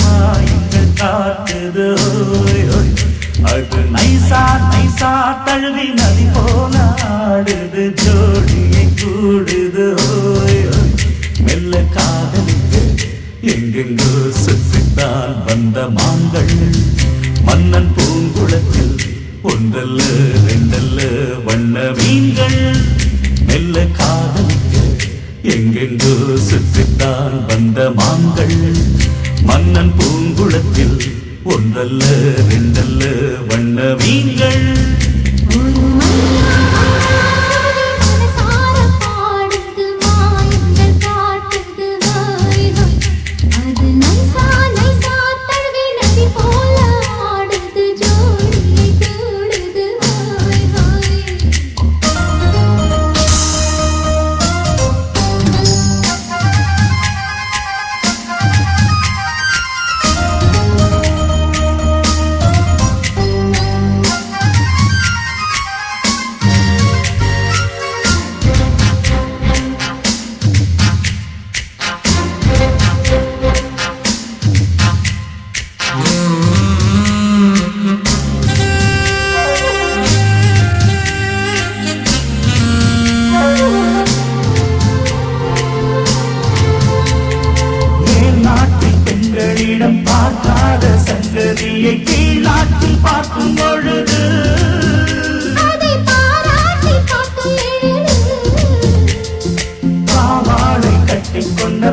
மாயங்கள் காட்டுது. அது நைசா நைசா தழுவி நதி போல ஜோடியை கூ ஒன்றல்ல ரெண்டல்ல வண்ண மீன் விழியை கீழாக்கி பார்க்கும் பொழுது பாவாடை கட்டிக்கொண்ட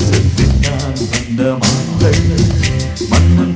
செல்வி நான் வந்த மாந்தர்கள் மன்னன்